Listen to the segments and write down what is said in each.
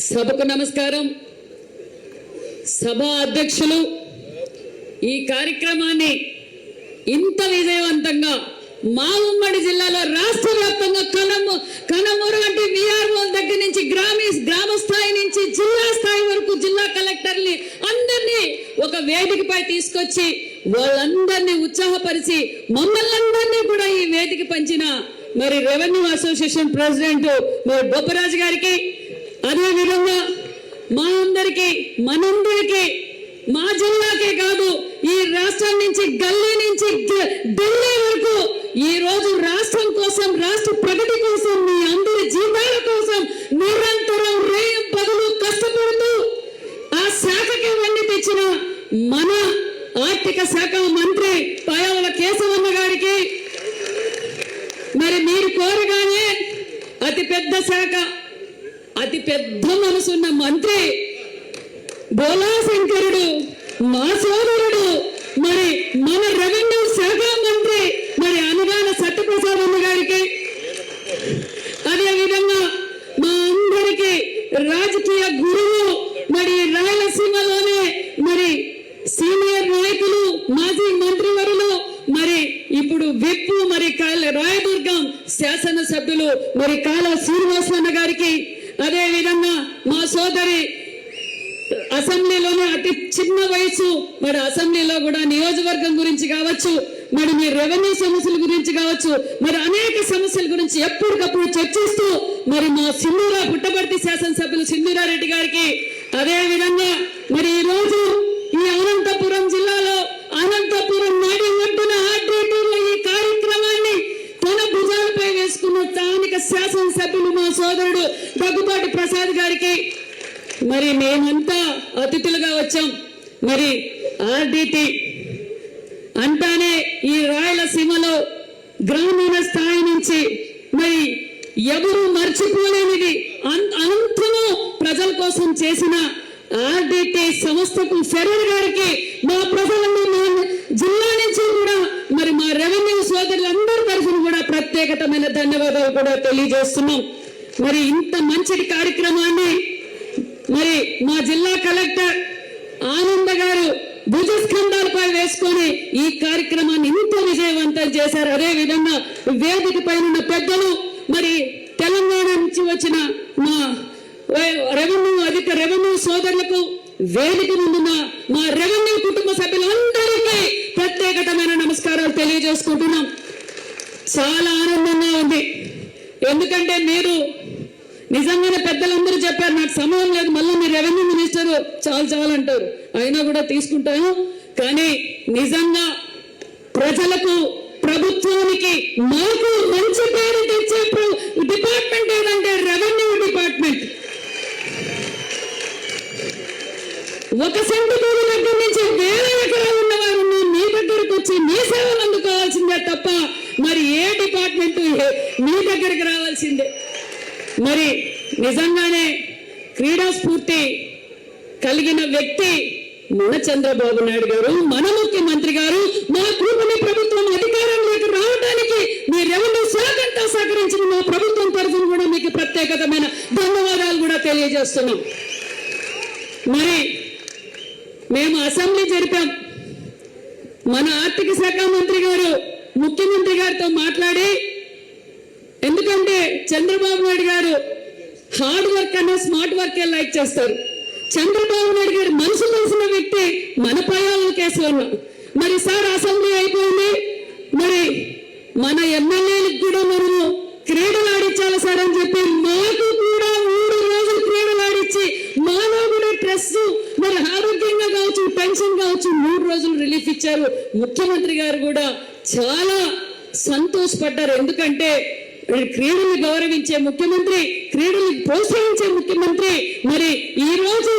సభకు నమస్కారం. సభ అధ్యక్షులు ఈ కార్యక్రమాన్ని ఇంత విజయవంతంగా మా ఉమ్మడి జిల్లాలో రాష్ట్ర వ్యాప్తంగా కనము కనమూరు వంటి విఆర్ఓల దగ్గర నుంచి గ్రామీ గ్రామ స్థాయి నుంచి జిల్లా స్థాయి వరకు జిల్లా కలెక్టర్ని అందరినీ ఒక వేదికపై తీసుకొచ్చి వాళ్ళందరినీ ఉత్సాహపరిచి మమ్మల్ని అందరినీ కూడా ఈ వేదిక పంచిన మరి రెవెన్యూ అసోసియేషన్ ప్రెసిడెంట్ మరి బొప్పరాజు గారికి అదేవిధంగా మా అందరికి మనందరికి మా జిల్లాకే కాదు ఈ రాష్ట్రం నుంచి గల్లీ నుంచి ఢిల్లీ వరకు ఈ రోజు రాష్ట్రం కోసం రాష్ట్ర ప్రగతి కోసం మీ అందరి జీవాల కోసం నిరంతరం రేయం పగలు కష్టపడుతూ ఆ శాఖకి వెండి తెచ్చిన మన ఆర్థిక శాఖ మంత్రి పాయవల కేశవన్న గారికి. మరి మీరు కోరగానే అతి పెద్ద శాఖ అతి పెద్ద మనసున్న మంత్రి బోలా శంకరుడు మా సోదరుడు మరి మన రెవెన్యూ శాఖ మంత్రి మరి అనుగాన సత్యప్రసాద్ అన్న గారికి అదే విధంగా మా అందరికి రాజకీయ గురువు మరి రాయలసీమలోనే మరి సీనియర్ నాయకులు మాజీ మంత్రివరులు మరి ఇప్పుడు విప్పు మరి కాల రాయదుర్గం శాసనసభ్యులు మరి కాల శ్రీనివాసన్న గారికి అదే విధంగా మా సోదరి అసెంబ్లీలోనే అతి చిన్న వయసు మరి అసెంబ్లీలో కూడా నియోజకవర్గం గురించి కావచ్చు మరి మీ రెవెన్యూ సమస్యల గురించి కావచ్చు మరి అనేక సమస్యల గురించి ఎప్పటికప్పుడు చర్చిస్తూ మరి మా సింధూరా పుట్టపర్తి శాసనసభ్యులు సింధూరారెడ్డి గారికి అదే విధంగా మరి ఈ రోజు ఈ అనంతపురం జిల్లాలో అనంతపురం నడి ఒడ్డున ఆర్డీటీలో ఈ కార్యక్రమాన్ని తన భుజాలపై వేసుకున్న స్థానిక శాసనసభ్యులు మా సోదరుడు దగ్గుబాటి ప్రసాద్ గారికి మరి మేమంతా అతిథులుగా వచ్చాం మరి ఆర్డిటి అంటానే ఈ రాయలసీమలో గ్రామీణ స్థాయి నుంచి మరి ఎవరు మర్చిపోలేనిది అనంతము ప్రజల కోసం చేసిన ఆర్డిటి సంస్థకు ఫెరర్ గారికి మా ప్రజలను మా జిల్లా నుంచి కూడా మరి మా రెవెన్యూ సోదరులందరి తరఫున కూడా ప్రత్యేకతమైన ధన్యవాదాలు కూడా తెలియజేస్తున్నాం. మరి ఇంత మంచి కార్యక్రమాన్ని మరి మా జిల్లా కలెక్టర్ ఆనంద గారు భుజస్కంధాలపై వేసుకొని ఈ కార్యక్రమాన్ని ఇంత విజయవంతం చేశారు. అదే విధంగా వేదిక పైన ఉన్న పెద్దలు మరి తెలంగాణ నుంచి వచ్చిన మా రెవెన్యూ అధిక రెవెన్యూ సోదరులకు వేదిక ముందున్న మా రెవెన్యూ కుటుంబ సభ్యులందరికీ ప్రత్యేకతమైన నమస్కారాలు తెలియజేసుకుంటున్నాం. చాలా ఆనందంగా ఉంది. ఎందుకంటే మీరు నిజంగానే పెద్దలందరూ చెప్పారు నాకు సమయం లేదు మళ్ళీ మీ రెవెన్యూ మినిస్టర్ చాలు చాలు అంటారు. అయినా కూడా తీసుకుంటాను. కానీ నిజంగా ప్రజలకు ప్రభుత్వానికి మాకు మంచి పేరు తెచ్చే డిపార్ట్మెంట్ ఏదంటే రెవెన్యూ డిపార్ట్మెంట్. ఒక సెంటు భూమి దగ్గర నుంచి వేల ఎకరాలు ఉన్నవారు మీ దగ్గరకు వచ్చి మీ సేవలు అందుకోవాల్సిందే తప్ప మరి ఏ డిపార్ట్మెంట్ మీ దగ్గరికి రావాల్సిందే. మరి నిజంగానే క్రీడా స్ఫూర్తి కలిగిన వ్యక్తి మన చంద్రబాబు నాయుడు గారు మన ముఖ్యమంత్రి గారు మా కూటమి ప్రభుత్వం అధికారంలోకి రావడానికి మీ రెవెన్యూ శాఖ అంతా సహకరించిన మా ప్రభుత్వం తరఫున కూడా మీకు ప్రత్యేకతమైన ధన్యవాదాలు కూడా తెలియజేస్తున్నాం. మరి మేము అసెంబ్లీ జరిపాం. మన ఆర్థిక శాఖ మంత్రి గారు ముఖ్యమంత్రి గారితో మాట్లాడి ఎందుకంటే చంద్రబాబు నాయుడు గారు హార్డ్ వర్క్ అన్న స్మార్ట్ వర్క్ లైక్ చేస్తారు. చంద్రబాబు నాయుడు గారు మనసు తెలిసిన వ్యక్తి మన పయాల కేశవన్న మరి సార్ అసెంబ్లీ అయిపోయింది. మరి మన ఎమ్మెల్యేలకు కూడా మనము క్రీడలు ఆడించాలి సార్ అని చెప్పి మాకు కూడా మూడు రోజులు క్రీడలు ఆడించి మాలో కూడా స్ట్రెస్ మరి ఆరోగ్యంగా కావచ్చు పెన్షన్ కావచ్చు మూడు రోజులు రిలీఫ్ ఇచ్చారు. ముఖ్యమంత్రి గారు కూడా చాలా సంతోషపడ్డారు. ఎందుకంటే క్రీడలు గౌరవించే ముఖ్యమంత్రి క్రీడలు ప్రోత్సహించే ముఖ్యమంత్రి మరి ఈ రోజు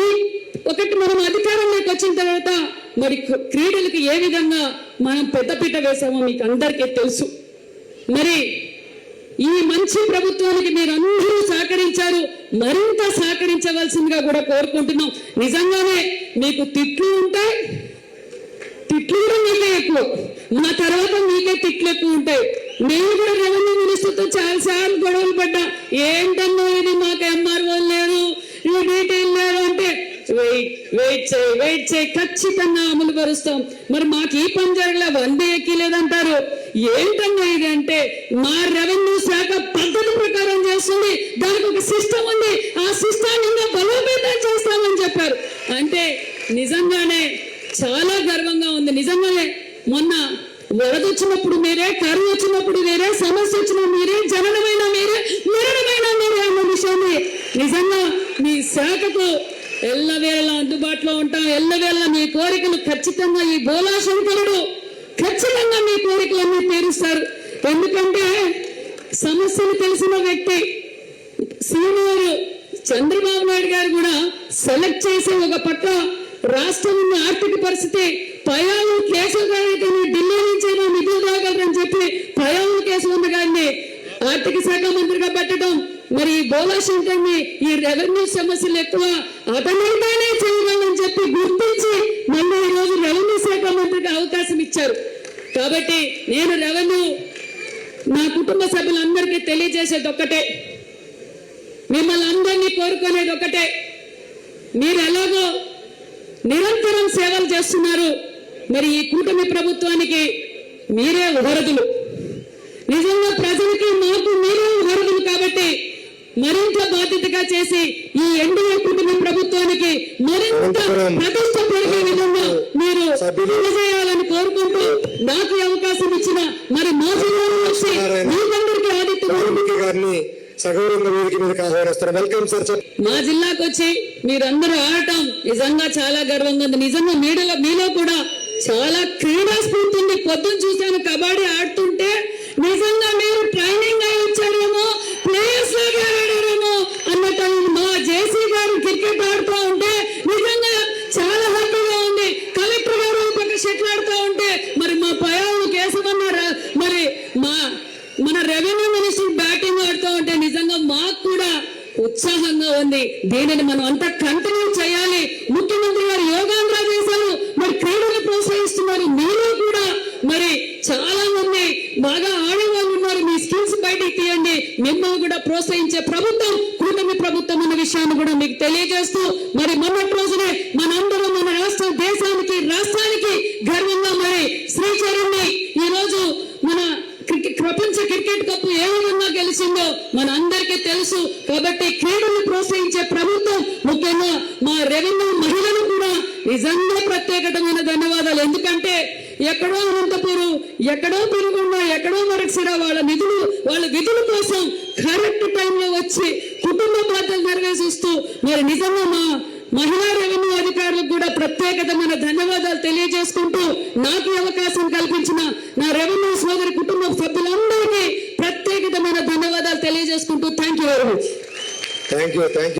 ఈ ఒకటి మనం అధికారంలోకి వచ్చిన తర్వాత మరి క్రీడలకు ఏ విధంగా మనం పెద్దపీట వేసామో మీకు అందరికీ తెలుసు. మరి ఈ మంచి ప్రభుత్వానికి మీరందరూ సహకరించారు మరింత సహకరించవలసిందిగా కూడా కోరుకుంటున్నాం. నిజంగానే మీకు తిట్లు ఉంటాయి తిట్లు కూడా ఎక్కువ. మా తర్వాత మీకే తిట్లు ఎక్కువ ఉంటాయి. మేము కూడా రెవెన్యూ మినిస్టర్తో చాలా సార్లు గొడవలు పడ్డా. ఏంటన్నా ఇది? మాకు ఎంఆర్ఓ లేదు. ఈ డీటెయిల్ లేదు అంటే వెయిట్ వెయిట్ చేయి వెయిట్ చేయి ఖచ్చితంగా అమలు పరుస్తాం. మరి మాకు ఈ పని జరగలే వందే ఎక్కిలేదంటారు. ఏంటన్నా ఇది అంటే మా రెవెన్యూ శాఖ పద్ధతి ప్రకారం చేస్తుంది. దానికి ఒక సిస్టమ్ ఉంది. ఆ సిస్టమ్ ఇంకా బలోపేతం చేస్తామని చెప్పారు. అంటే నిజంగానే చాలా గర్వంగా ఉంది. నిజంగానే మొన్న వరద వచ్చినప్పుడు మీరే కరువు వచ్చినప్పుడు మీరే సమస్య వచ్చిన మీరే జననమైన మీరే మరణమైన మీరే అన్న విషయాన్ని నిజంగా మీ శాఖకు ఎల్లవేళ అందుబాటులో ఉంటాం. ఎల్లవేళ మీ కోరికలు ఖచ్చితంగా ఈ బోలాశంకరుడు ఖచ్చితంగా మీ కోరికలన్నీ తీరుస్తారు. ఎందుకంటే సమస్యలు తెలిసిన వ్యక్తి సీనియర్ చంద్రబాబు నాయుడు గారు కూడా సెలెక్ట్ చేసే ఒక పక్క రాష్ట్రం ఉన్న ఆర్థిక పరిస్థితి పయాలు కేసులు గారికి ఢిల్లీ నుంచి నిధులు రాగలరని చెప్పి పయాలు కేసు ఉన్న కానీ ఆర్థిక శాఖ మంత్రిగా పెట్టడం మరి ఈ శంకర్ని ఈ రెవెన్యూ సమస్యలు ఎక్కువ అతనిగానే చేయగలని చెప్పి గుర్తించి మళ్ళీ ఈ రోజు రెవెన్యూ శాఖ మంత్రిగా అవకాశం ఇచ్చారు. కాబట్టి నేను రెవెన్యూ నా కుటుంబ సభ్యులందరికీ తెలియజేసేది ఒక్కటే. మిమ్మల్ని అందరినీ కోరుకునేది ఒకటే మీరు ఎలాగో నిరంతరం సేవలు చేస్తున్నారు. మరి ఈ కూటమి ప్రభుత్వానికి మీరే వరదులు. నిజంగా ప్రజలకి మాకు మీరే వరదులు కాబట్టి మరింత బాధ్యతగా చేసి ఈ ఎన్డీఏ కూటమి ప్రభుత్వానికి మరింత ప్రతిష్ట పెరిగే విధంగా మీరు పనిచేయాలని కోరుకుంటూ నాకు అవకాశం ఇచ్చిన మరి మా జిల్లాలో వచ్చి మీకందరికీ ఆదిత్య మా జిల్లాకు వచ్చి మీరందరూ ఆడటం నిజంగా చాలా గర్వంగా ఉంది. నిజంగా మీలో మీలో కూడా చాలా క్రీడా స్ఫూర్తి ఉంది పొద్దున్న చూశాను. కబడ్డీ ఆడుతుంటే నిజంగా మీరు ట్రైనింగ్ అయి వచ్చారేమో ప్లేయర్స్ లాగా ఆడారేమో అన్నట్టు మా జేసీ గారు క్రికెట్ ఆడుతూ ఉంటే నిజంగా చాలా హ్యాపీగా ఉంది. కలెక్టర్ గారు పక్క షటిల్ ఆడుతూ ఉంటే మరి మా పయాలు కేశవన్న రా- మరి మా మన రెవెన్యూ మినిస్టర్ బ్యాటింగ్ ఆడుతూ ఉంటే నిజంగా మాకు కూడా ఉత్సాహంగా ఉంది. దీనిని మనం అంతా కంటిన్యూ చేయాలి ముఖ్యమంత్రి గారు యోగాంధ్ర చేశారు మరి క్రీడలు ప్రోత్సహిస్తున్నారు మీరు కూడా మరి చాలా మంది బాగా ఆడేవాళ్ళు ఉన్నారు మీ స్కిల్స్ బయటికి తీయండి మిమ్మల్ని కూడా ప్రోత్సహించే ప్రభుత్వం కూటమి ప్రభుత్వం అన్న విషయాన్ని కూడా మీకు తెలియజేస్తూ మరి మొన్నటి రోజునే మనందరం మన రాష్ట్ర దేశానికి రాష్ట్రానికి గర్వంగా మరి శ్రీచరణ్ని ఈ రోజు మన ప్రపంచ క్రికెట్ కప్ ఏ విధంగా గెలిచిందో మన అందరికీ తెలుసు. కాబట్టి క్రీడలు ప్రోత్సహించే ప్రభుత్వం ముఖ్యంగా మా రెవెన్యూ మహిళలు కూడా నిజంగా ప్రత్యేకమైన ధన్యవాదాలు. ఎందుకంటే ఎక్కడో అనంతపురం ఎక్కడో పెరుగుండ ఎక్కడో మరొకసిరా వాళ్ళ నిధులు వాళ్ళ విధుల కోసం మరి నిజంగా మా మహిళా రెవెన్యూ అధికారులకు కూడా ప్రత్యేకతమైన ధన్యవాదాలు తెలియజేసుకుంటూ నాకు అవకాశం కల్పించిన నా రెవెన్యూ సోదరి కుటుంబ సభ్యులందరికీ ప్రత్యేకతమైన ధన్యవాదాలు తెలియజేసుకుంటూ thank you very much. Thank you thank